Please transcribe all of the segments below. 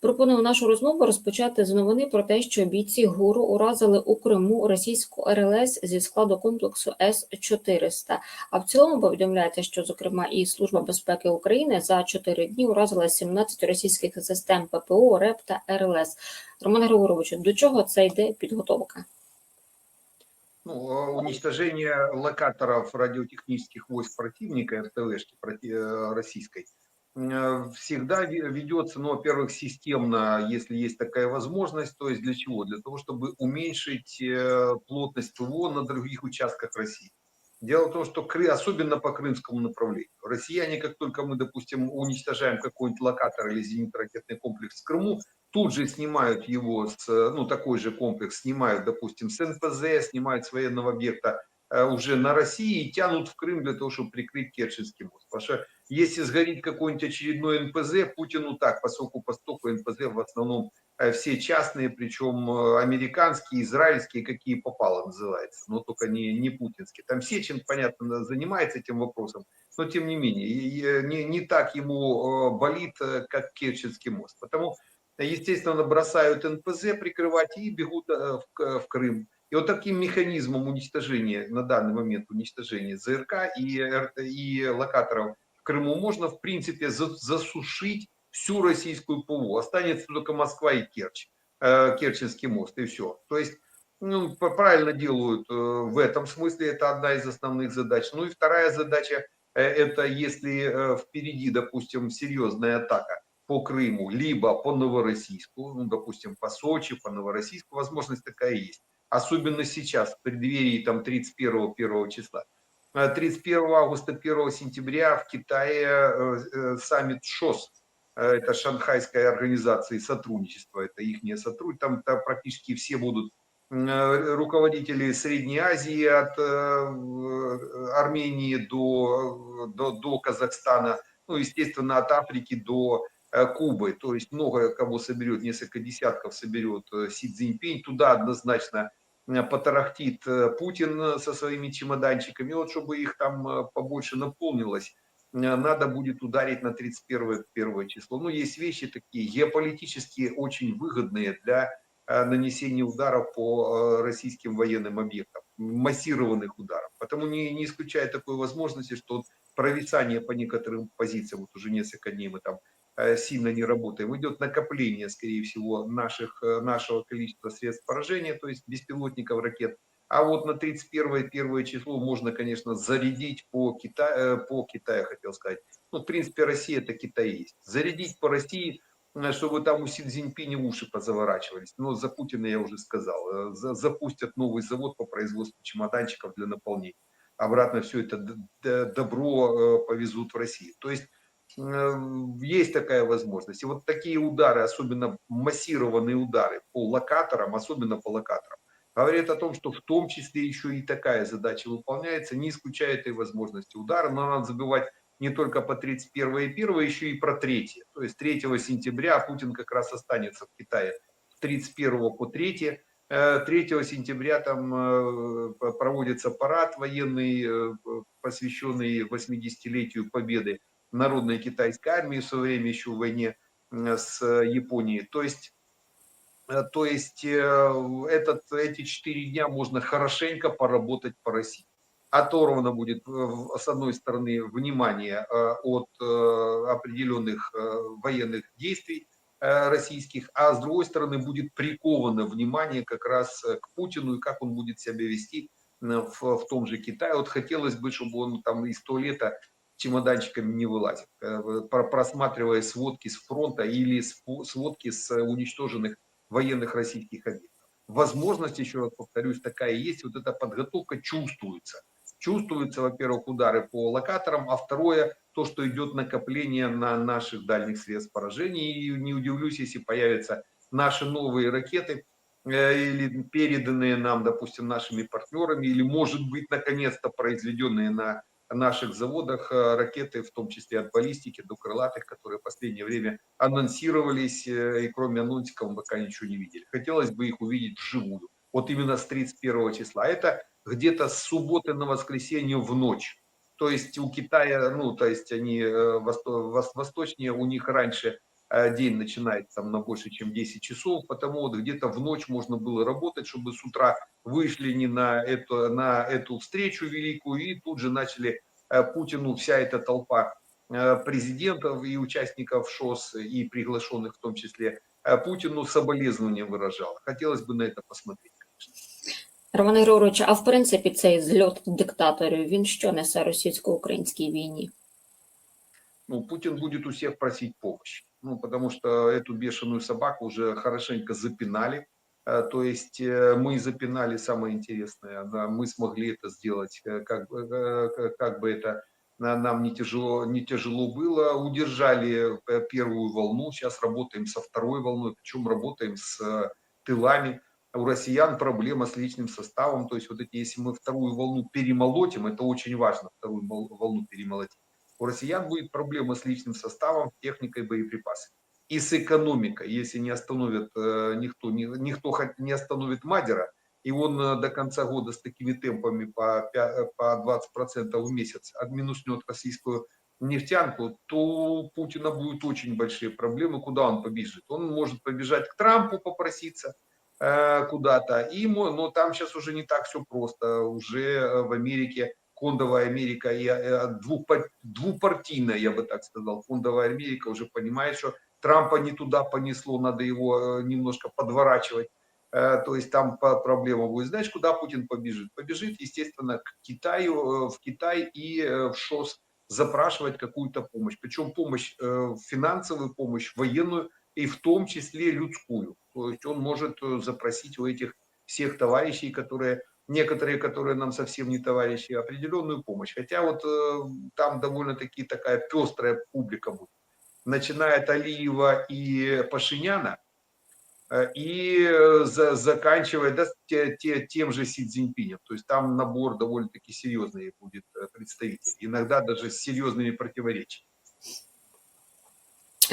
Пропоную нашу розмову розпочати з новини про те, що бійці ГУРу уразили у Криму російську РЛС зі складу комплексу С-400. А в цілому повідомляється, що зокрема і Служба безпеки України за 4 дні уразила 17 російських систем ППО, РЕП та РЛС. Роман Григоровичу, до чого це йде підготовка? Ну, э, уничтожение локаторов радиотехнических войск противника, РТВшки проти- э, российской, э, всегда ве- ведется, ну, во-первых, системно, если есть такая возможность, то есть для чего? Для того, чтобы уменьшить э, плотность ПВО на других участках России. Дело в том, что особенно по крымскому направлению, россияне, как только мы, допустим, уничтожаем какой-нибудь локатор или зенитно-ракетный комплекс в Крыму, тут же снимают его с, э, ну, такой же комплекс снимают, допустим, с НПЗ, снимают с военного объекта э, уже на России и тянут в Крым для того, чтобы прикрыть Керченский мост. Потому что если сгорит какой-нибудь очередной НПЗ, Путину так, поскольку постоку НПЗ в основном э, все частные, причем э, американские, израильские, какие попало называется, но только не, не путинские. Там Сечин, понятно, занимается этим вопросом, но тем не менее, не, не так ему э, болит, э, как Керченский мост. Потому естественно, бросают НПЗ прикрывать и бегут э, в, в Крым. И вот таким механизмом уничтожения, на данный момент уничтожения ЗРК и, и локаторов в Крыму можно, в принципе, за- засушить всю российскую ПВО. Останется только Москва и Керчь, э, Керченский мост, и все. То есть, ну, правильно делают э, в этом смысле, это одна из основных задач. Ну и вторая задача, э, это если впереди, допустим, серьезная атака, по Крыму, либо по Новороссийску, ну, допустим, по Сочи, по Новороссийску, возможность такая есть. Особенно сейчас, в преддверии там 31-1 числа. А 31 августа, 1 сентября в Китае э, э, саммит ШОС, э, это Шанхайская организация сотрудничества, это их сотрудничество, там, там практически все будут э, руководители Средней Азии от э, Армении до, до, до Казахстана, ну, естественно, от Африки до э, Кубы, то есть много кого соберет, несколько десятков соберет э, Си Цзиньпинь, туда однозначно э, потарахтит э, Путин э, со своими чемоданчиками, вот чтобы их там э, побольше наполнилось, э, надо будет ударить на 31 первое число. Ну, есть вещи такие геополитически очень выгодные для э, нанесения ударов по э, российским военным объектам, массированных ударов. Потому не, не исключая такой возможности, что провисание по некоторым позициям, вот уже несколько дней мы там э, сильно не работаем, идет накопление, скорее всего, наших, э, нашего количества средств поражения, то есть беспилотников, ракет. А вот на 31 первое число можно, конечно, зарядить по Китаю, по Китаю, хотел сказать. Ну, в принципе, Россия это Китай есть. Зарядить по России, э, чтобы там у Си Цзиньпиня уши позаворачивались. Но за Путина я уже сказал. э, за- Запустят новый завод по производству чемоданчиков для наполнения. Обратно все это добро э, повезут в Россию. То есть э, есть такая возможность. И вот такие удары, особенно массированные удары по локаторам, особенно по локаторам, говорит о том, что в том числе еще и такая задача выполняется, не исключая этой возможности удара, но надо забывать не только по 31 и 1, еще и про 3. То есть 3 сентября Путин как раз останется в Китае с 31 по 3. Э, 3 сентября там э, проводится парад военный, э, посвященный 80-летию победы народной китайской армии в свое время еще в войне с Японией. То есть Э, То есть э, этот, эти четыре дня можно хорошенько поработать по России. Оторвано будет, э, с одной стороны, внимание от определенных военных действий российских, а с другой стороны будет приковано внимание как раз к Путину и как он будет себя вести в, в том же Китае. Вот хотелось бы, чтобы он там из туалета чемоданчиками не вылазил, э, про- просматривая сводки с фронта или сводки с э, уничтоженных военных российских объектов. Возможность, еще раз повторюсь, такая есть. Вот эта подготовка чувствуется. Чувствуется, во-первых, удары по локаторам, а второе, то, что идет накопление на наших дальних средств поражения. И не удивлюсь, если появятся наши новые ракеты, э, или переданные нам, допустим, нашими партнерами, или, может быть, наконец-то произведенные на наших заводах э, ракеты, в том числе от баллистики до крылатых, которые в последнее время анонсировались, э, и кроме анонсиков мы пока ничего не видели. Хотелось бы их увидеть вживую. Вот именно с 31 числа. Это где-то с субботы на воскресенье в ночь. То есть у Китая, ну, то есть они э, восто- вос- восточнее, у них раньше день начинается там на больше, чем 10 часов, потому вот где-то в ночь можно было работать, чтобы с утра вышли не на эту, на эту встречу великую и тут же начали э, Путину вся эта толпа э, президентов и участников ШОС и приглашенных в том числе э, Путину соболезнования выражала. Хотелось бы на это посмотреть. Роман Григорович, а в принципі цей зльот диктаторів, він що несе російсько-українській війні? ну, Путин будет у всех просить помощи. Ну, потому что эту бешеную собаку уже хорошенько запинали. Э, То есть э, мы запинали самое интересное. да, Мы смогли это сделать, э, как, как- бы это на- нам не тяжело, не тяжело было. Удержали первую волну, сейчас работаем со второй волной, причем работаем с тылами. У россиян проблема с личным составом. То есть вот эти, если мы вторую волну перемолотим, это очень важно, вторую волну перемолотить у россиян будет проблема с личным составом, техникой, боеприпасами. И с экономикой, если не остановят, э, никто, ни- никто не остановит Мадера, и он э, до конца года с такими темпами по, пя- по 20% в месяц отминуснет российскую нефтянку, то у Путина будут очень большие проблемы, куда он побежит. Он может побежать к Трампу попроситься э, куда-то, и, но там сейчас уже не так все просто. Уже э, в Америке фондовая Америка и э, двупа- двупартийная, я бы так сказал, фондовая Америка уже понимает, что Трампа не туда понесло, надо его э, немножко подворачивать. Э, То есть там проблема будет. Знаешь, куда Путин побежит? Побежит, естественно, к Китаю, в Китай и в ШОС запрашивать какую-то помощь. Причем помощь, финансовую помощь, военную и в том числе людскую. То есть он может запросить у этих всех товарищей, которые некоторые, которые нам совсем не товарищи, определенную помощь. Хотя вот э, там довольно-таки такая пестрая публика будет. Начиная от Алиева и Пашиняна, э, и э, за- заканчивая да, те- те- тем же Си Цзиньпинем. То есть там набор довольно-таки серьезный будет э, представитель. Иногда даже с серьезными противоречиями.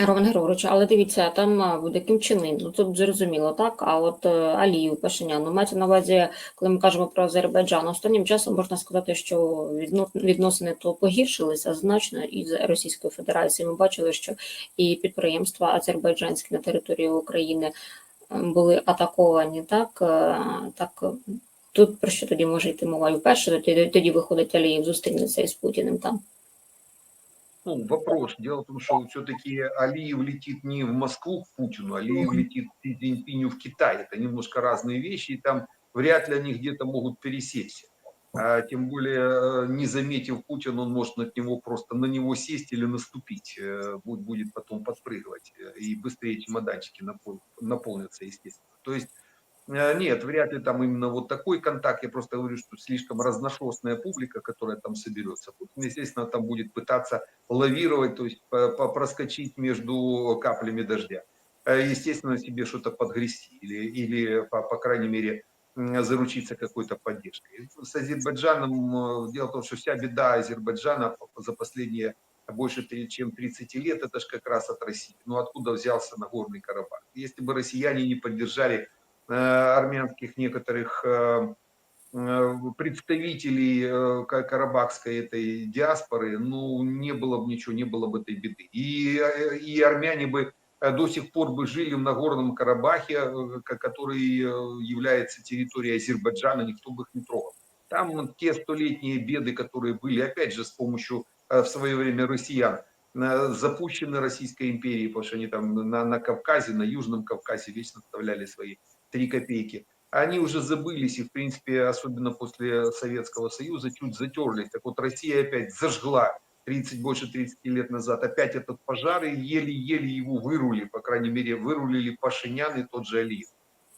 Роман Григорович, але дивіться, там буде Кім Чен ну тут зрозуміло, так? А от е, Аліїв, Пашинян, ну мається на увазі, коли ми кажемо про Азербайджан, останнім часом можна сказати, що відносини то погіршилися значно із Російською Федерацією. Ми бачили, що і підприємства азербайджанські на території України е, були атаковані, так? Е, Так, тут про що тоді може йти мова? І вперше тоді, тоді виходить Аліїв, зустрінеться із Путіним там. Ну, вопрос. Дело в том, что все-таки Алиев летит не в Москву к Путину, Алиев летит к Си Цзиньпиню в Китай. Это немножко разные вещи, и там вряд ли они где-то могут пересечься. А, тем более, э, не заметив Путина, он может на него просто на него сесть или наступить. Э, Будет, будет потом подпрыгивать. э, И быстрее чемоданчики напол- наполнятся, естественно. То есть, нет, вряд ли там именно вот такой контакт. Я просто говорю, что слишком разношерстная публика, которая там соберется. Путин, естественно, там будет пытаться лавировать, то есть проскочить между каплями дождя. Э, Естественно, себе что-то подгрести или, или по, по крайней мере, заручиться какой-то поддержкой. С Азербайджаном, э, дело в том, что вся беда Азербайджана за последние больше чем 30 лет, это же как раз от России. Ну откуда взялся Нагорный Карабах? Если бы россияне не поддержали э, армянских некоторых э, э, представителей э, ка- карабахской этой диаспоры, ну, не было бы ничего, не было бы этой беды. И, э, и армяне бы э, до сих пор бы жили в Нагорном Карабахе, э, ко- который э, является территорией Азербайджана, никто бы их не трогал. Там те столетние беды, которые были, опять же, с помощью э, в свое время россиян, э, запущены Российской империей, потому что они там на, на Кавказе, на Южном Кавказе вечно вставляли свои три копейки они уже забылись и, в принципе, особенно после Советского Союза, чуть затерлись. Так вот, Россия опять зажгла 30, больше 30 лет назад опять этот пожар и еле-еле его вырули, по крайней мере, вырулили Пашинян и тот же Алиев.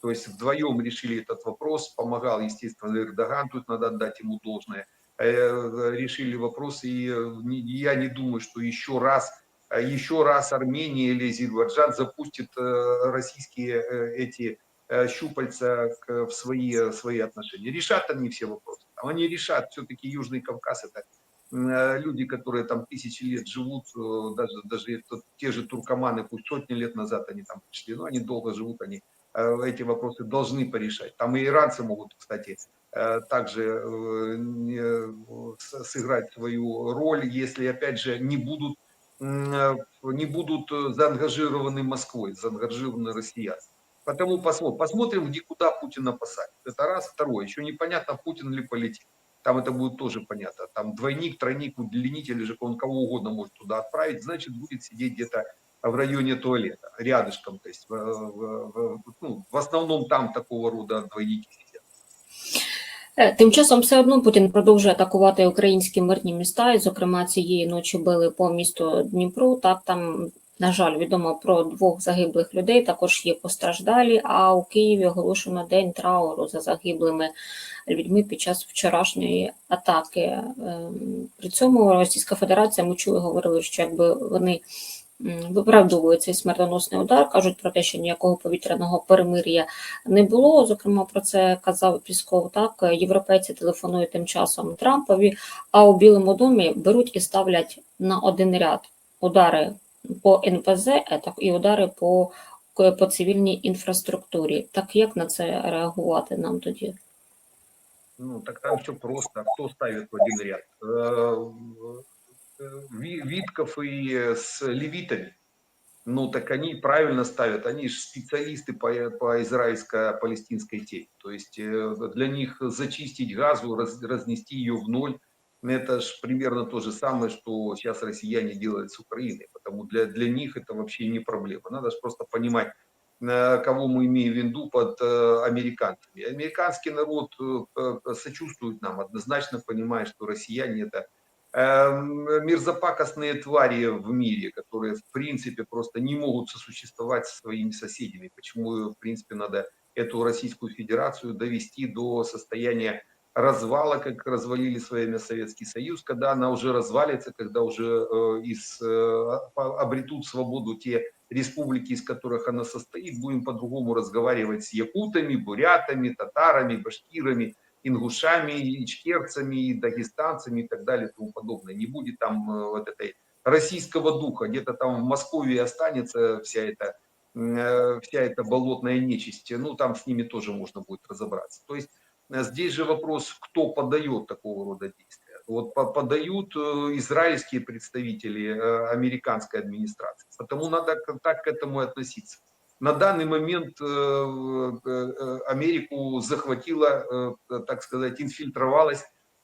То есть вдвоем решили этот вопрос, помогал, естественно, Эрдоган, тут надо отдать ему должное. Э, Решили вопрос, и э, я не думаю, что еще раз, э, еще раз Армения или Азербайджан запустит российские эти щупальца к- в свои, свои отношения. Решат они все вопросы. Они решат, все-таки Южный Кавказ это э, люди, которые там тысячи лет живут, э, даже, даже те же туркоманы, пусть сотни лет назад они там пришли, но они долго живут, они э, эти вопросы должны порешать. Там и иранцы могут, кстати, э, также э, сыграть свою роль, если, опять же, не будут э, не будут э, заангажированы Москвой, заангажированы россияне. Потому посмотрим, посмотрим, где куда Путина посадят. Это раз. Второе, еще непонятно, Путин ли полетит. Там это будет тоже понятно. Там двойник, тройник, удлинитель, или же он кого угодно может туда отправить, значит, будет сидеть где-то в районе туалета, рядышком. То есть, в, в- в- ну, в основном там такого рода двойники сидят. Е, Тим часом все одно Путін продовжує атакувати українські мирні міста, і, зокрема, цієї ночі били по місту Дніпру. Так там, на жаль, відомо про двох загиблих людей. Також є постраждалі. А у Києві оголошено день трауру за загиблими людьми під час вчорашньої атаки. Ем, При цьому Російська Федерація ми чули, говорили, що якби вони виправдовують цей смертоносний удар, кажуть про те, що ніякого повітряного перемир'я не було. Зокрема, про це казав Пісков. Так європейці телефонують тим часом Трампові, а у Білому домі беруть і ставлять на один ряд удари по НПЗ, е, так і удари по, по цивільній інфраструктурі. Так як на це реагувати нам тоді? Ну, так там все просто. Кто ставит в один ряд? Э, э, Ви- Витков и э, с левитами. Ну, так они правильно ставят. Они же специалисты по, по израильско-палестинской теме. То есть э, для них зачистить газу, раз- разнести ее в ноль, ну, это же примерно то же самое, что сейчас россияне делают с Украиной. Потому для, для них это вообще не проблема. Надо же просто понимать, э, кого мы имеем в виду под э, американцами. Американский народ э, сочувствует нам, однозначно понимает, что россияне это эм, мерзопакостные твари в мире, которые в принципе просто не могут сосуществовать со своими соседями. Почему в принципе надо эту Российскую Федерацию довести до состояния развала, как развалили свое время Советский Союз, когда она уже развалится, когда уже э, из, э, обретут свободу те республики, из которых она состоит, будем по-другому разговаривать с якутами, бурятами, татарами, башкирами, ингушами, ичкерцами, дагестанцами и так далее и тому подобное. Не будет там э, вот этой российского духа, где-то там в Москве останется вся эта, э, вся эта болотная нечисть, ну там с ними тоже можно будет разобраться. То есть здесь же вопрос, кто подает такого рода действия. Вот по- подают э, израильские представители э, американской администрации. Потому надо так к этому относиться. На данный момент э, Америку захватила, так сказать, инфильтровалась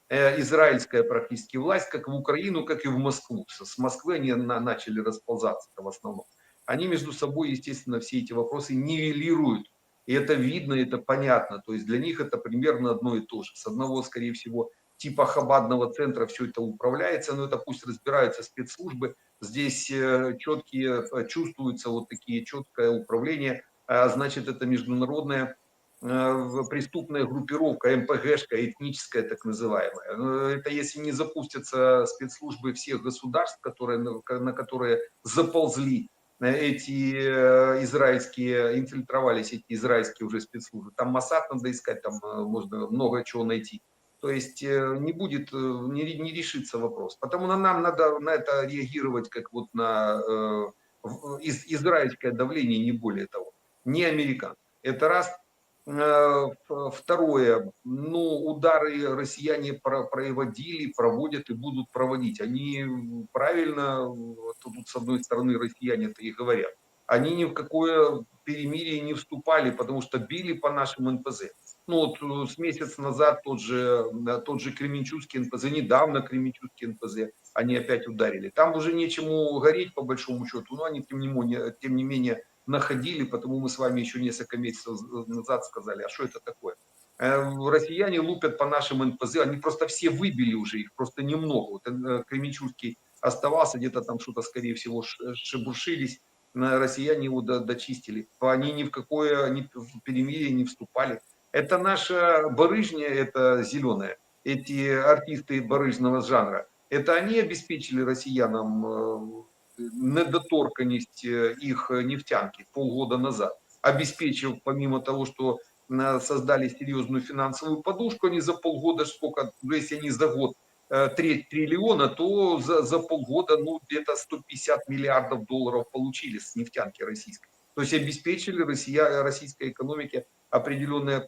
израильская практически власть, как в Украину, как и в Москву. С Москвы они на- начали расползаться в основном. Они между собой, естественно, все эти вопросы нивелируют. И это видно, это понятно. То есть для них это примерно одно и то же. С одного, скорее всего, типа хабадного центра все это управляется, но это пусть разбираются спецслужбы. Здесь э, четкие, э, чувствуются вот такие четкое управление. А Значит, это международная э, преступная группировка, МПГшка, этническая так называемая. Это если не запустятся спецслужбы всех государств, которые, на ко- на которые заползли эти э, израильские, инфильтровались эти израильские уже спецслужбы. Там Масад надо искать, там э, можно много чего найти. То есть э, не будет, э, не, не решится вопрос. Потому на- нам надо на это реагировать как вот на э, из- израильское давление, не более того, не американ. Это раз. Э, Второе, ну, удары россияне про- проводили, проводят и будут проводить. Они правильно, вот тут с одной стороны россияне это и говорят, они ни в какое перемирие не вступали, потому что били по нашим НПЗ. Ну вот э, с месяц назад тот же, э, тот же Кременчугский НПЗ, недавно Кременчугский НПЗ, они опять ударили. Там уже нечему гореть по большому счету, но они тем не менее, тем не менее находили, потому мы с вами еще несколько месяцев назад сказали, а что это такое? Э, Россияне лупят по нашим НПЗ, они просто все выбили уже, их просто немного. Вот э, Кременчугский оставался, где-то там что-то, скорее всего, шебуршились, россияне его до- дочистили. Они ни в какое ни в перемирие не вступали. Это наша барыжня, это зеленая, эти артисты барыжного жанра. Это они обеспечили россиянам э, недоторканность э, их нефтянки полгода назад, обеспечив, помимо того, что э, создали серьезную финансовую подушку, они за полгода, сколько, если они за год э, треть триллиона, то за, за полгода, ну, где-то 150 миллиардов долларов получили с нефтянки российской. То есть обеспечили Россия, российской экономике определенное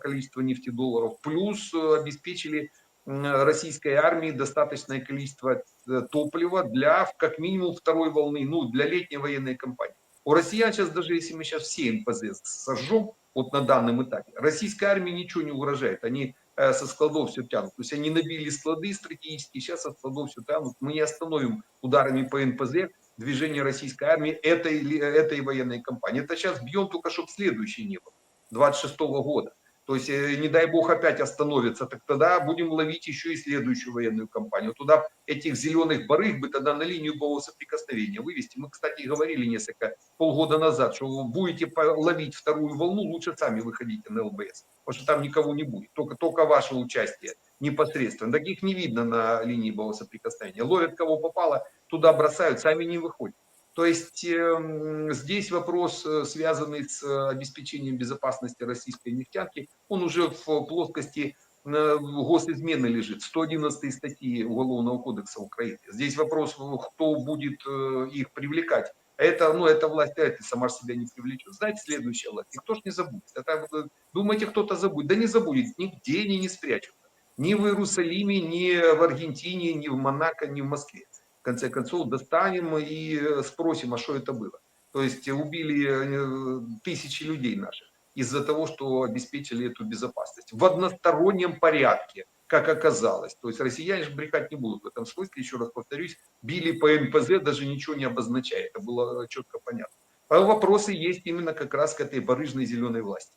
количество нефтедолларов, плюс э, обеспечили российской армии достаточное количество э, топлива для как минимум второй волны, ну, для летней военной кампании. У россиян сейчас, даже если мы сейчас все НПЗ сожжем, вот на данном этапе, российской армии ничего не угрожает. Они э, со складов все тянут. То есть они набили склады стратегические, сейчас со складов все тянут. Мы не остановим ударами по НПЗ движение российской армии этой, ли- этой военной кампании. Это сейчас бьем только, чтобы следующий не было, 26 года. То есть, э, не дай бог, опять остановится, так тогда будем ловить еще и следующую военную кампанию. Туда этих зеленых барыг бы тогда на линию боевого соприкосновения вывести. Мы, кстати, говорили несколько полгода назад, что вы будете ловить вторую волну, лучше сами выходите на ЛБС, потому что там никого не будет, только, только ваше участие непосредственно. Таких не видно на линии боевого соприкосновения. Ловят кого попало, туда бросают, сами не выходят. То есть эм, здесь вопрос, э, связанный с э, обеспечением безопасности российской нефтянки, он уже в плоскости э, госизмены лежит, 111 статьи Уголовного кодекса Украины. Здесь вопрос, э, кто будет э, их привлекать. Это, ну, это власть, это сама ж себя не привлечет. Знаете, следующая власть, никто ж не забудет. Это, э, думаете, кто-то забудет? Да не забудет, нигде они не спрячутся. Ни в Иерусалиме, ни в Аргентине, ни в Монако, ни в Москве в конце концов достанем и э, спросим, а что это было. То есть убили э, тысячи людей наших из-за того, что обеспечили эту безопасность. В одностороннем порядке, как оказалось. То есть россияне же брехать не будут в этом смысле, еще раз повторюсь, били по НПЗ, даже ничего не обозначая. Это было четко понятно. А вопросы есть именно как раз к этой барыжной зеленой власти.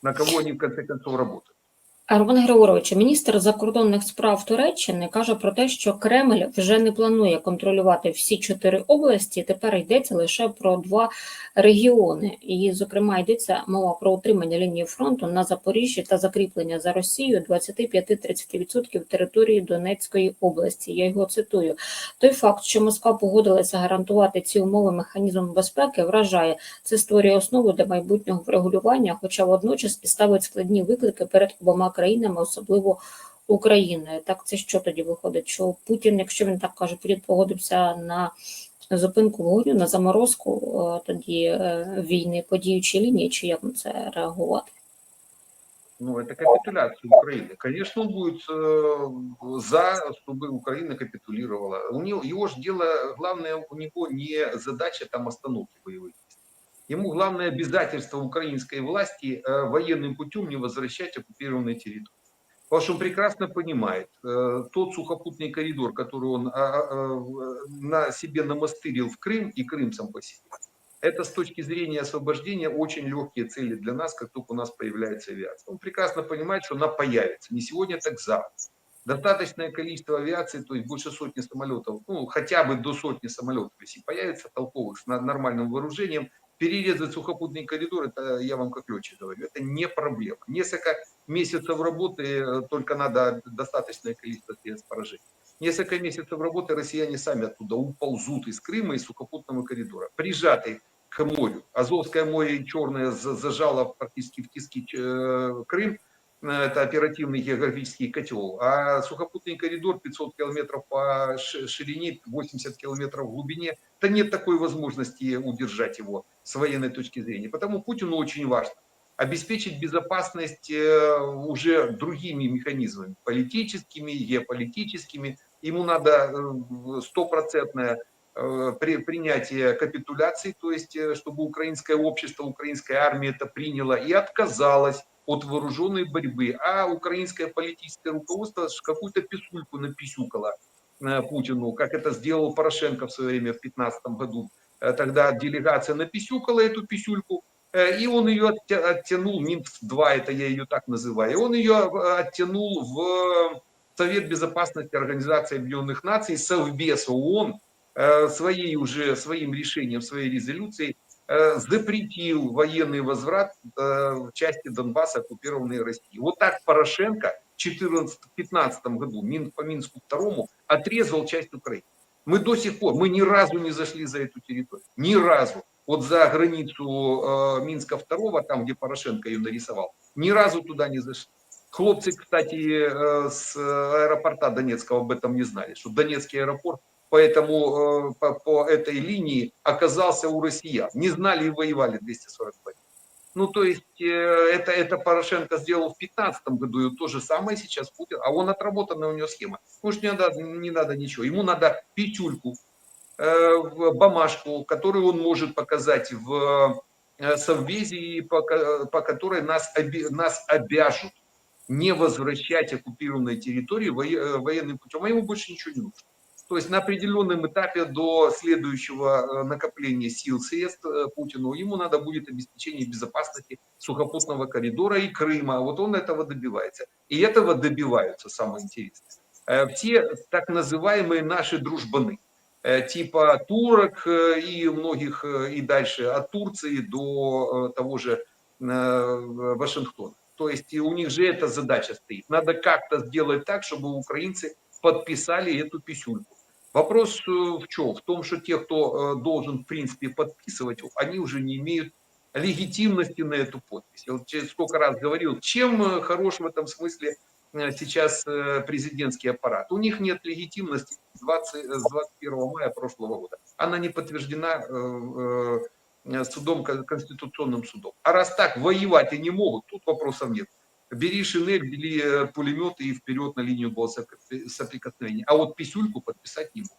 На кого они в конце концов работают. Роман Григорович, міністр закордонних справ Туреччини каже про те, що Кремль вже не планує контролювати всі чотири області. Тепер йдеться лише про два регіони. І, зокрема, йдеться мова про утримання лінії фронту на Запоріжжі та закріплення за Росією 25-30% території Донецької області. Я його цитую. Той факт, що Москва погодилася гарантувати ці умови механізмом безпеки, вражає. Це створює основу для майбутнього врегулювання, хоча водночас і ставить складні виклики перед обома країнами, особливо Україною. Так це що тоді виходить? Що Путін, якщо він так каже, Путін погодився на зупинку вогню, на заморозку е, тоді е, війни по діючій лінії, чи як на це реагувати? Ну, это капитуляция Украины. Конечно, он будет э, за, чтобы Украина капитулировала. У него, его же дело, главное у него не задача там остановки боевых действий. Ему главное обязательство украинской власти э, военным путем не возвращать оккупированные территории. Потому что он прекрасно понимает, э, тот сухопутный коридор, который он а, а, э, на себе намастырил в Крым и Крым сам по себе, это с точки зрения освобождения очень легкие цели для нас, как только у нас появляется авиация. Он прекрасно понимает, что она появится. Не сегодня, так завтра. Достаточное количество авиации, то есть больше сотни самолетов, ну, хотя бы до сотни самолетов, если появится толковых с нормальным вооружением, перерезать сухопутный коридор, это я вам как летчик говорю, это не проблема. Несколько месяцев работы, э, только надо достаточное количество средств поражения. Несколько месяцев работы россияне сами оттуда уползут из Крыма, из сухопутного коридора, прижатый к морю. Азовское море Черное за- зажало практически в тиски э, Крым, это оперативный географический котел, а сухопутный коридор 500 километров по ширине, 80 километров в глубине, да нет такой возможности удержать его с военной точки зрения. Потому Путину очень важно обеспечить безопасность э, уже другими механизмами, политическими, геополитическими. Ему надо э, стопроцентное э, при- принятие капитуляции, то есть э, чтобы украинское общество, украинская армия это приняла и отказалась от вооруженной борьбы, а украинское политическое руководство какую-то писульку написюкало э, Путину, как это сделал Порошенко в свое время в 2015 году. Э, Тогда делегация написюкала эту писюльку, Э, и он ее оття- оттянул, Минск-2, это я ее так называю, и он ее э, оттянул в Совет Безопасности Организации Объединенных Наций, Совбез ООН, э, своей уже, своим решением, своей резолюцией э, запретил военный возврат э, в части Донбасса, оккупированной Россией. Вот так Порошенко в 2015 году по Минску второму отрезал часть Украины. Мы до сих пор, мы ни разу не зашли за эту территорию, ни разу. Вот за границу э, Минска второго, там, где Порошенко ее нарисовал, ни разу туда не зашли. Хлопцы, кстати, э, с аэропорта Донецкого об этом не знали, что Донецкий аэропорт поэтому э, по, по этой линии оказался у россиян. Не знали и воевали 242. Ну, то есть э, это, это Порошенко сделал в 2015 году, и то же самое сейчас Путин. А он отработанная у него схема. Может, не надо, не надо ничего. Ему надо пятюльку, э, бумажку, которую он может показать в э, Совбезе, и по, по которой нас, оби- нас обяжут не возвращать оккупированные территории вое- военным путем. А ему больше ничего не нужно. То есть на определенном этапе до следующего э, накопления сил средств э, Путину ему надо будет обеспечение безопасности сухопутного коридора и Крыма. Вот он этого добивается. И этого добиваются, самое интересное. Э, Все так называемые наши дружбаны, типа турок и многих, и дальше от Турции до того же Вашингтона. То есть у них же эта задача стоит. Надо как-то сделать так, чтобы украинцы подписали эту писюльку. Вопрос э, в чем? В том, что те, кто э, должен, в принципе, подписывать, они уже не имеют легитимности на эту подпись. Я вот сколько раз говорил, чем э, хорош в этом смысле сейчас президентский аппарат. У них нет легитимности с 20 с 21 мая прошлого года. Она не подтверждена судом, кон- конституционным судом. А раз так, воевать они могут, тут вопросов нет. Бери шинель, бери э, пулеметы и вперед на линию сопри- соприкосновения. А вот писюльку подписать не могут.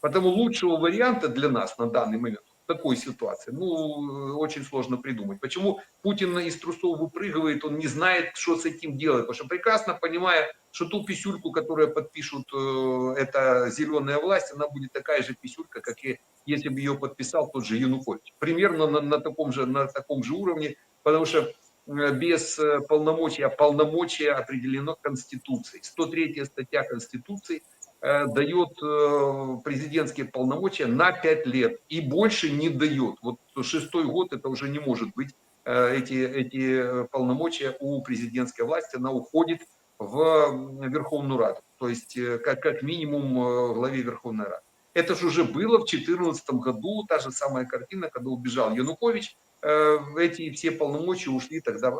Потому лучшего варианта для нас на данный момент такой ситуации, ну, э, очень сложно придумать. Почему Путин из трусов выпрыгивает, он не знает, что с этим делать, потому что прекрасно понимая, что ту писюльку, которую подпишут, э, это зеленая власть, она будет такая же писюлька, как и если бы ее подписал тот же Янукович. Примерно на, на таком, же, на таком же уровне, потому что без э, полномочий, а полномочия определено Конституцией. 103 статья Конституции э, дает э, президентские полномочия на 5 лет и больше не дает. Вот шестой год это уже не может быть э, эти, эти э, полномочия у президентской власти, она уходит в Верховную Раду, то есть э, как, как минимум э, главе Верховной Рады. Это же уже было в 2014 году, та же самая картина, когда убежал Янукович, э, эти все полномочия ушли тогда э,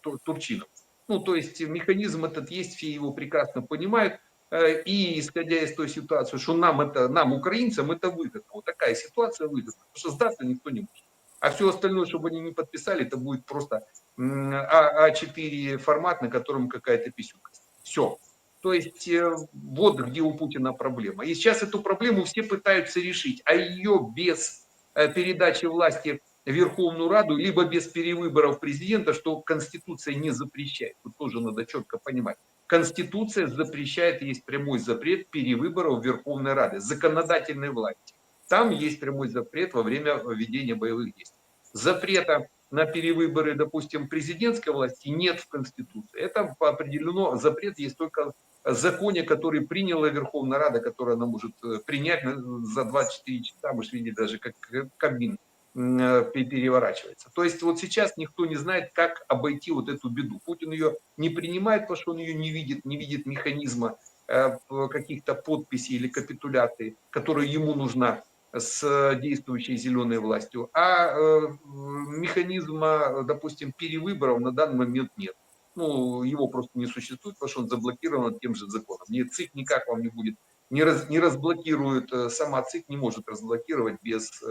Тур- Турчинов. Ну, то есть механизм этот есть, все его прекрасно понимают. Э, И исходя из той ситуации, что нам это, нам, украинцам, это выгодно. Вот такая ситуация выгодна. Потому что сдаться никто не может. А все остальное, чтобы они не подписали, это будет просто м, А- А4 формат, на котором какая-то писюлька. Все. То есть э, вот где у Путина проблема. И сейчас эту проблему все пытаются решить, а ее без э, передачи власти Верховную Раду, либо без перевыборов президента, что Конституция не запрещает. Тут тоже надо четко понимать. Конституция запрещает, есть прямой запрет перевыборов Верховной Раде, законодательной власти. Там есть прямой запрет во время ведения боевых действий. Запрета на перевыборы, допустим, президентской власти нет в Конституции. Это определено, запрет есть только законе, который приняла Верховная Рада, который она может э, принять на- за 24 часа. Мы же видели даже, как Кабмин э, переворачивается. То есть вот сейчас никто не знает, как обойти вот эту беду. Путин ее не принимает, потому что он ее не видит, не видит механизма э, каких-то подписей или капитуляции, которая ему нужна с действующей зеленой властью, а э, механизма, допустим, перевыборов на данный момент нет. Ну, его просто не существует, потому что он заблокирован тем же законом. Ни ЦИК никак вам не будет, не, раз, не разблокирует, э, сама ЦИК не может разблокировать без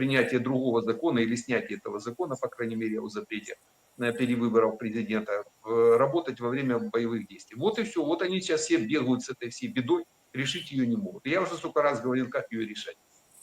принятия другого закона или снятия этого закона, по крайней мере, о запрете э, перевыборов президента, э, работать во время боевых действий. Вот и все. Вот они сейчас все бегают с этой всей бедой, решить ее не могут. Я уже столько раз говорил, как ее решать.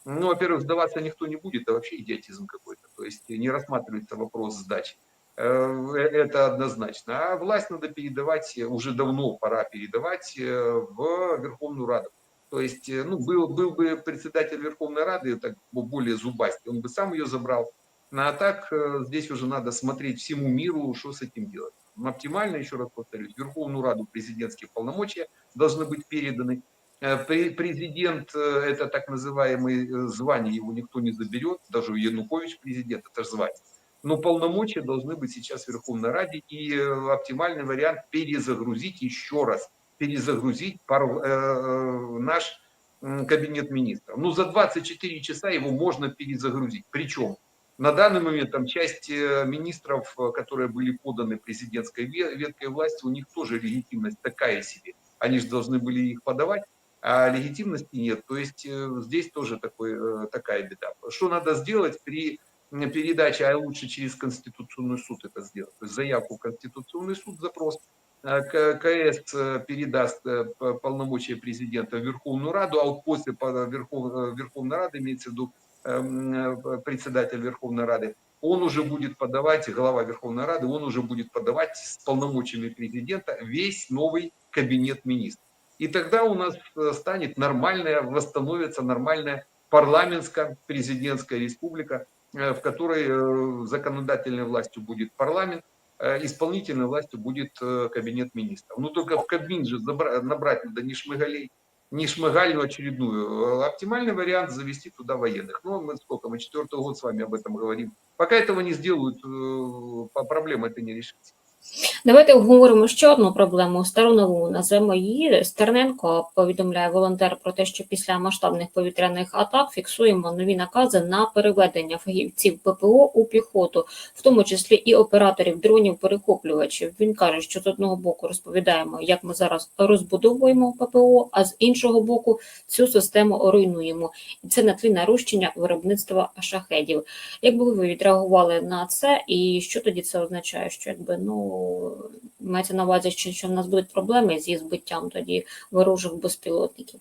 Ну, во-первых, сдаваться никто не будет, это вообще идиотизм какой-то. То есть не рассматривается вопрос сдачи. Э, Это однозначно. А власть надо передавать, уже давно пора передавать в Верховную Раду. То есть, э, ну, был, был бы председатель Верховной Рады так более зубастый, он бы сам ее забрал. Ну, А так э, здесь уже надо смотреть всему миру, что с этим делать. Оптимально, еще раз повторюсь, Верховную Раду президентские полномочия должны быть переданы. Э, пре- Президент это так называемое звание, его никто не заберет, даже Янукович президент, это же звание. Но полномочия должны быть сейчас в Верховной Раде и оптимальный вариант перезагрузить еще раз, перезагрузить пару- э, э, наш кабинет министров. Ну, за 24 часа его можно перезагрузить. Причем на данный момент там часть э, министров, э, которые были поданы президентской ве- веткой власти, у них тоже легитимность такая себе. Они же должны были их подавать, а легитимности нет. То есть здесь тоже такой, такая беда. Что надо сделать при м, передачи, а лучше через Конституционный суд это сделать. То есть заявку в Конституционный суд, запрос, КС э, передаст э, полномочия президента в Верховную Раду, а вот после по- Верхов- э, Верховной Рады, имеется в виду эм, э, председатель Верховной Рады, он уже будет подавать, глава Верховной Рады, он уже будет подавать с полномочиями президента весь новый кабинет министров. И тогда у нас э, станет нормальная, восстановится нормальная парламентская президентская республика, э, в которой э, законодательной властью будет парламент, э, исполнительной властью будет э, кабинет министров. Ну только в Кабмин же набрать надо не шмыгалей, не шмыгальную очередную. Э, Оптимальный вариант завести туда военных. Ну, мы сколько, мы четвертый год с вами об этом говорим. Пока этого не сделают, э, проблема это не решится. Давайте обговоримо ще одну проблему стару нову. Назвемо її. Стерненко повідомляє волонтер про те, що після масштабних повітряних атак фіксуємо нові накази на переведення фахівців ППО у піхоту, в тому числі і операторів дронів перехоплювачів. Він каже, що з одного боку розповідаємо, як ми зараз розбудовуємо ППО, а з іншого боку цю систему руйнуємо. І це на тлі нарощення виробництва шахедів. Як би ви відреагували на це, і що тоді це означає? Що якби ну мається на увазі, що, що в нас будуть проблеми зі збиттям тоді ворожих безпілотників?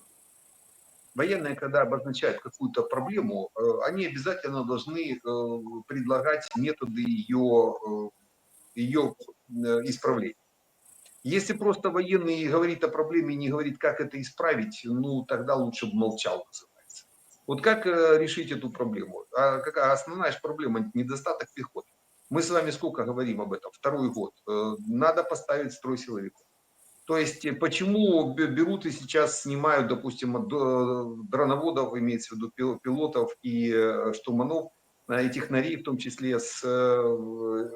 Военные, когда обозначают какую-то проблему, э, они обязательно должны э, предлагать методы ее, э, ее э, исправления. Если просто военный говорит о проблеме и не говорит, как это исправить, ну тогда лучше бы молчал, называется. Вот как э, решить эту проблему? А какая основная ж проблема? Недостаток пехоты. Мы с вами сколько говорим об этом? Второй год. Э, Надо поставить строй силовиков. То есть э, почему бе- берут и сейчас снимают, допустим, э, дроноводов, имеется в виду пил- пилотов и штурманов, э, и технарей, в том числе с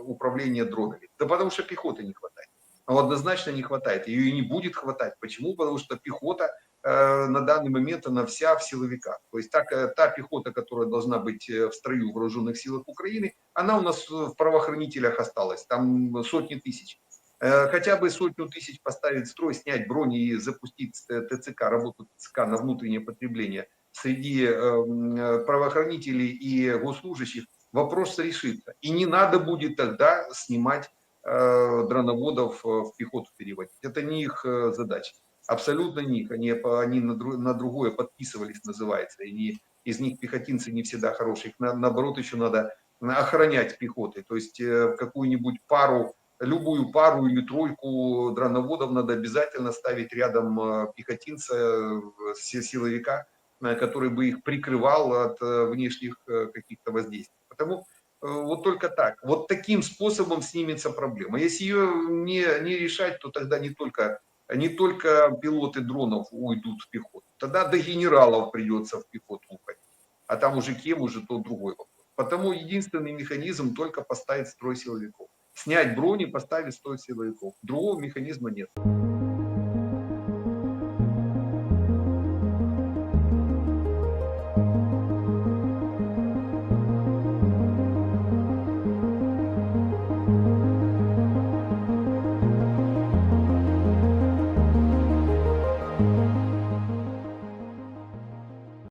управления дронами? Да потому что пехоты не хватает. Ну, однозначно не хватает. Ее и не будет хватать. Почему? Потому что пехота на данный момент она вся в силовиках. То есть так, э, та пехота, которая должна быть э, в строю в вооруженных силах Украины, она у нас в правоохранителях осталась. Там сотни тысяч. Э, Хотя бы сотню тысяч поставить в строй, снять брони и запустить э, ТЦК, работу ТЦК на внутреннее потребление среди э, э, правоохранителей и госслужащих, вопрос решится. И не надо будет тогда снимать э, дроноводов э, в пехоту переводить. Это не их э, задача. Абсолютно не их. Они, они на, дру- на другое подписывались, называется. И не- из них пехотинцы не всегда хорошие. Их на- наоборот еще надо охранять пехотой. То есть э, какую-нибудь пару, любую пару или тройку дроноводов надо обязательно ставить рядом э, пехотинца, э, си- силовика, который бы их прикрывал от внешних каких-то воздействий. Потому Вот только так. Вот таким способом снимется проблема. Если ее не, не решать, то тогда не только, не только пилоты дронов уйдут в пехоту. Тогда до генералов придется в пехоту уходить. А там уже кем, уже то другой вопрос. Потому единственный механизм только поставить строй силовиков. Снять брони, поставить строй силовиков. Другого механизма нет.